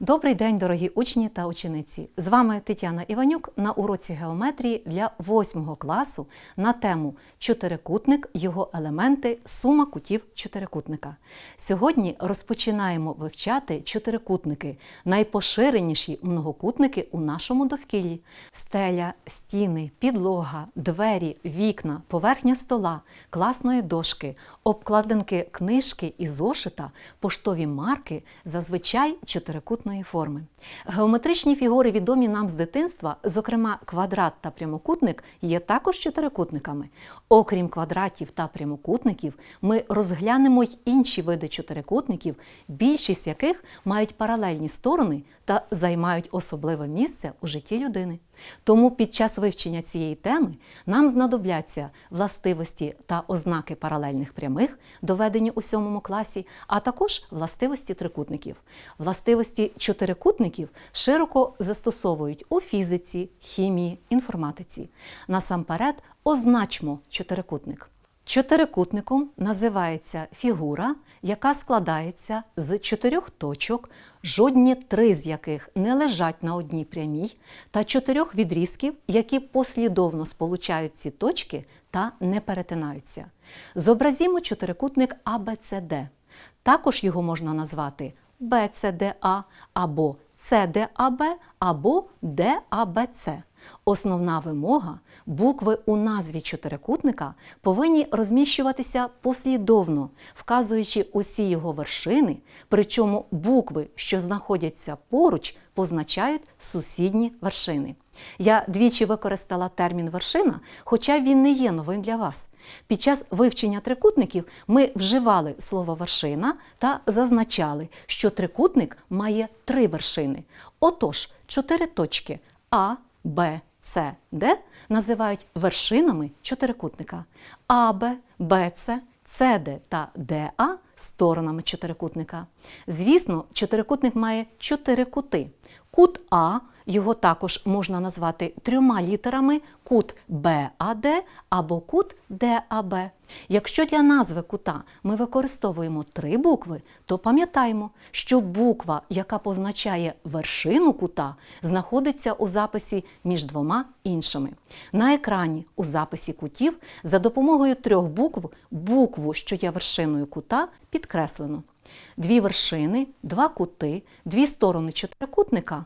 Добрий день, дорогі учні та учениці! З вами Тетяна Іванюк на уроці геометрії для 8 класу на тему Чотирикутник, його елементи, сума кутів чотирикутника. Сьогодні розпочинаємо вивчати чотирикутники, найпоширеніші многокутники у нашому довкіллі: стеля, стіни, підлога, двері, вікна, поверхня стола, класної дошки, обкладинки книжки і зошита, поштові марки зазвичай чотирикутної форми. Геометричні фігури, відомі нам з дитинства, зокрема квадрат та прямокутник, є також чотирикутниками. Окрім квадратів та прямокутників, ми розглянемо й інші види чотирикутників, більшість яких мають паралельні сторони та займають особливе місце у житті людини. Тому під час вивчення цієї теми нам знадобляться властивості та ознаки паралельних прямих, доведені у сьомому класі, а також властивості трикутників. Властивості чотирикутників широко застосовують у фізиці, хімії, інформатиці. Насамперед означмо чотирикутник. Чотирикутником називається фігура, яка складається з чотирьох точок, жодні три з яких не лежать на одній прямій, та чотирьох відрізків, які послідовно сполучають ці точки та не перетинаються. Зобразімо чотирикутник ABCD. Також його можна назвати BCDA або CDAB або DABC. Основна вимога букви у назві чотирикутника повинні розміщуватися послідовно, вказуючи усі його вершини, причому букви, що знаходяться поруч, позначають сусідні вершини. Я двічі використала термін вершина, хоча він не є новим для вас. Під час вивчення трикутників ми вживали слово вершина та зазначали, що трикутник має три вершини. Отож, чотири точки А, Б, С, Д називають вершинами чотирикутника. АБ, БЦ, СД та ДА сторонами чотирикутника. Звісно, чотирикутник має чотири кути. Кут А його також можна назвати трьома літерами кут БАД або кут ДАБ. Якщо для назви кута ми використовуємо три букви, то пам'ятаємо, що буква, яка позначає вершину кута, знаходиться у записі між двома іншими. На екрані у записі кутів за допомогою трьох букв букву, що є вершиною кута, підкреслено. Дві вершини, два кути, дві сторони чотирикутника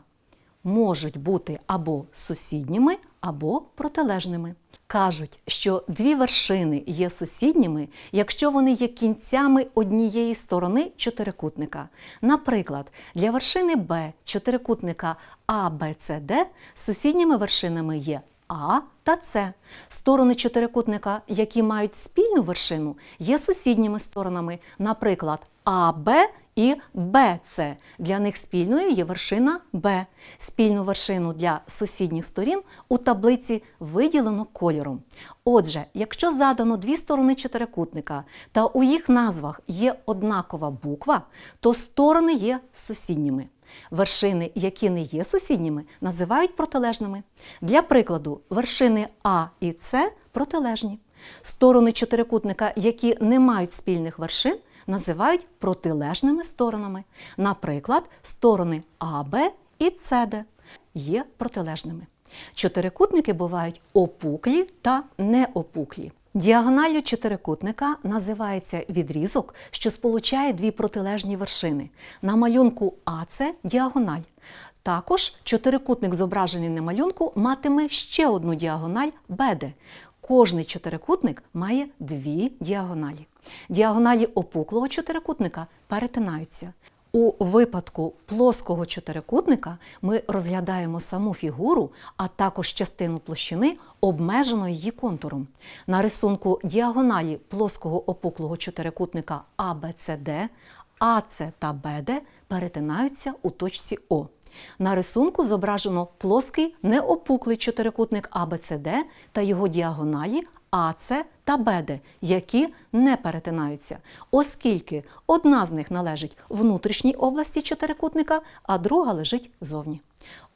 можуть бути або сусідніми, або протилежними. Кажуть, що дві вершини є сусідніми, якщо вони є кінцями однієї сторони чотирикутника. Наприклад, для вершини Б чотирикутника ABCD сусідніми вершинами є А та С. Сторони чотирикутника, які мають спільну вершину, є сусідніми сторонами, наприклад, АБ і БЦ. Для них спільною є вершина Б. Спільну вершину для сусідніх сторін у таблиці виділено кольором. Отже, якщо задано дві сторони чотирикутника та у їх назвах є однакова буква, то сторони є сусідніми. Вершини, які не є сусідніми, називають протилежними. Для прикладу, вершини А і С протилежні. Сторони чотирикутника, які не мають спільних вершин, називають протилежними сторонами. Наприклад, сторони АБ і СД є протилежними. Чотирикутники бувають опуклі та неопуклі. Діагоналлю чотирикутника називається відрізок, що сполучає дві протилежні вершини. На малюнку АЦ діагональ. Також чотирикутник, зображений на малюнку, матиме ще одну діагональ БД. Кожний чотирикутник має дві діагоналі. Діагоналі опуклого чотирикутника перетинаються. У випадку плоского чотирикутника ми розглядаємо саму фігуру, а також частину площини, обмежено її контуром. На рисунку діагоналі плоского опуклого чотирикутника ABCD, АЦ та БД перетинаються у точці О. На рисунку зображено плоский неопуклий чотирикутник ABCD та його діагоналі АЦ та БД, які не перетинаються, оскільки одна з них належить внутрішній області чотирикутника, а друга лежить зовні.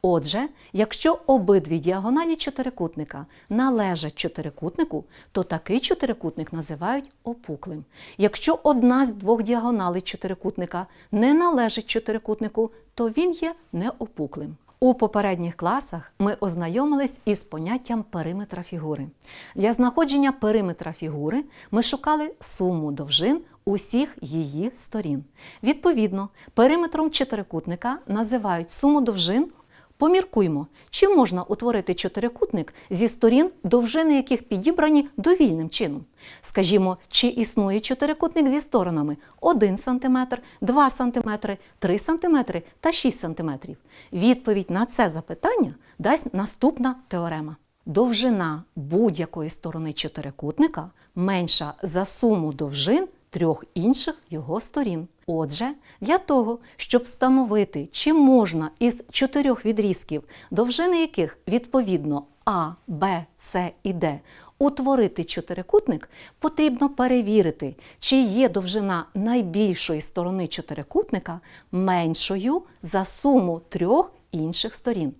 Отже, якщо обидві діагоналі чотирикутника належать чотирикутнику, то такий чотирикутник називають опуклим. Якщо одна з двох діагоналей чотирикутника не належить чотирикутнику, то він є неопуклим. У попередніх класах ми ознайомились із поняттям периметра фігури. Для знаходження периметра фігури ми шукали суму довжин усіх її сторін. Відповідно, периметром чотирикутника називають суму довжин. Поміркуймо, чи можна утворити чотирикутник зі сторін, довжини яких підібрані довільним чином. Скажімо, чи існує чотирикутник зі сторонами 1 см, 2 см, 3 см та 6 см? Відповідь на це запитання дасть наступна теорема. Довжина будь-якої сторони чотирикутника менша за суму довжин трьох інших його сторін. Отже, для того, щоб встановити, чи можна із чотирьох відрізків, довжини яких відповідно А, Б, С і Д, утворити чотирикутник, потрібно перевірити, чи є довжина найбільшої сторони чотирикутника меншою за суму трьох інших сторін.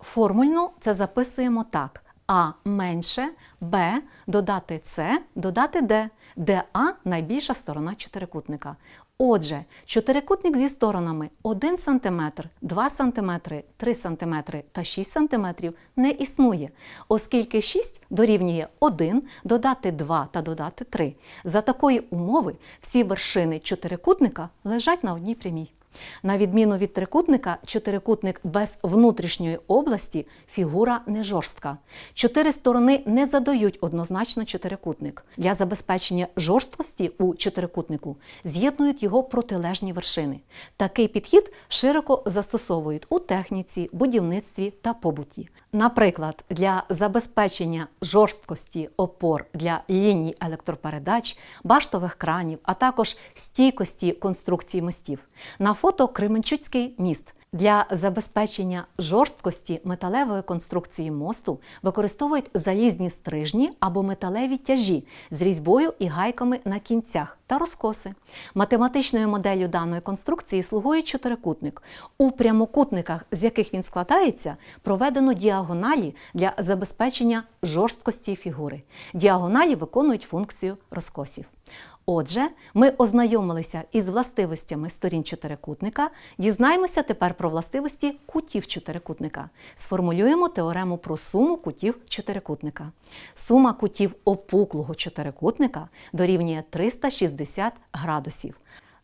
Формульно це записуємо так: А менше, Б додати С, додати Д, де А найбільша сторона чотирикутника. Отже, чотирикутник зі сторонами 1 см, 2 см, 3 см та 6 см не існує, оскільки 6 дорівнює 1, додати 2 та додати 3. За такої умови всі вершини чотирикутника лежать на одній прямій. На відміну від трикутника, чотирикутник без внутрішньої області фігура не жорстка. Чотири сторони не задають однозначно чотирикутник. Для забезпечення жорсткості у чотирикутнику з'єднують його протилежні вершини. Такий підхід широко застосовують у техніці, будівництві та побуті. Наприклад, для забезпечення жорсткості опор для ліній електропередач, баштових кранів, а також стійкості конструкції мостів. На фото Кременчуцький міст. Для забезпечення жорсткості металевої конструкції мосту використовують залізні стрижні або металеві тяжі з різьбою і гайками на кінцях та розкоси. Математичною моделлю даної конструкції слугує чотирикутник. У прямокутниках, з яких він складається, проведено діагоналі для забезпечення жорсткості фігури. Діагоналі виконують функцію розкосів. Отже, ми ознайомилися із властивостями сторін чотирикутника, дізнаємося тепер про властивості кутів чотирикутника. Сформулюємо теорему про суму кутів чотирикутника. Сума кутів опуклого чотирикутника дорівнює 360 градусів.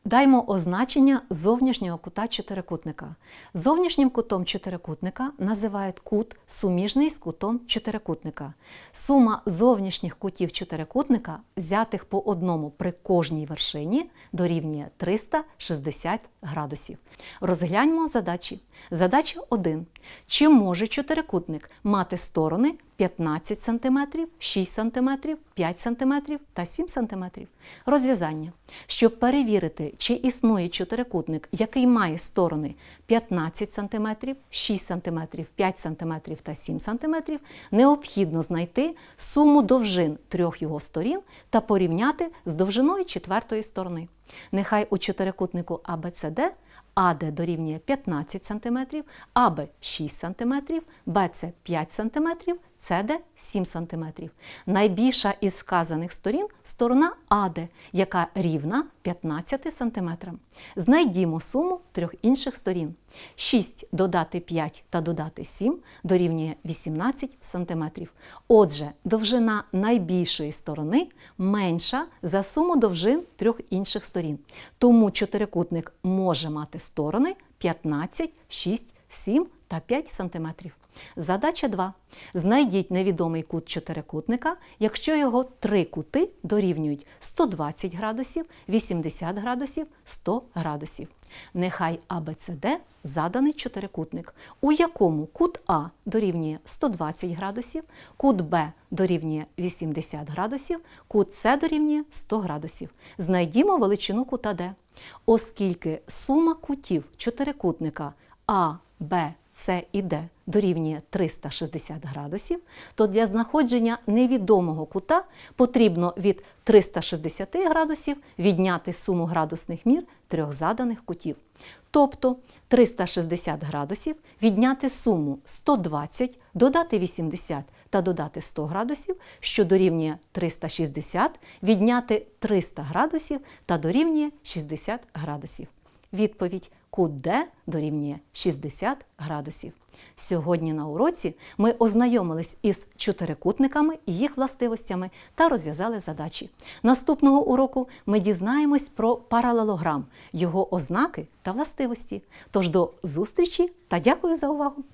Даймо означення зовнішнього кута чотирикутника. Зовнішнім кутом чотирикутника називають кут суміжний з кутом чотирикутника. Сума зовнішніх кутів чотирикутника, взятих по одному при кожній вершині, дорівнює 360 градусів. Розгляньмо задачі. Задача 1. Чи може чотирикутник мати сторони 15 см, 6 см, 5 см та 7 см? Розв'язання. Щоб перевірити, чи існує чотирикутник, який має сторони 15 см, 6 см, 5 см та 7 см, необхідно знайти суму довжин трьох його сторін та порівняти з довжиною четвертої сторони. Нехай у чотирикутнику ABCD АД дорівнює 15 см, АБ 6 см, БЦ 5 см, СД 7 см. Найбільша із вказаних сторін сторона АД, яка рівна 15 см. Знайдімо суму трьох інших сторін. 6 додати 5 та додати 7 дорівнює 18 см. Отже, довжина найбільшої сторони менша за суму довжин трьох інших сторін. Тому чотирикутник може мати сторони 15, 6, 7 та 5 см. Задача 2. Знайдіть невідомий кут чотирикутника, якщо його три кути дорівнюють 120 градусів, 80 градусів, 100 градусів. Нехай ABCD заданий чотирикутник, у якому кут А дорівнює 120 градусів, кут Б дорівнює 80 градусів, кут С дорівнює 100 градусів. Знайдімо величину кута Д. Оскільки сума кутів чотирикутника А, Б, С і Д дорівнює 360 градусів, то для знаходження невідомого кута потрібно від 360 градусів відняти суму градусних мір трьох заданих кутів. Тобто 360 градусів відняти суму 120, додати 80 та додати 100 градусів, що дорівнює 360, відняти 300 градусів та дорівнює 60 градусів. Відповідь кут Д дорівнює 60 градусів. Сьогодні на уроці ми ознайомились із чотирикутниками їх властивостями та розв'язали задачі. Наступного уроку ми дізнаємось про паралелограм, його ознаки та властивості. Тож до зустрічі та дякую за увагу!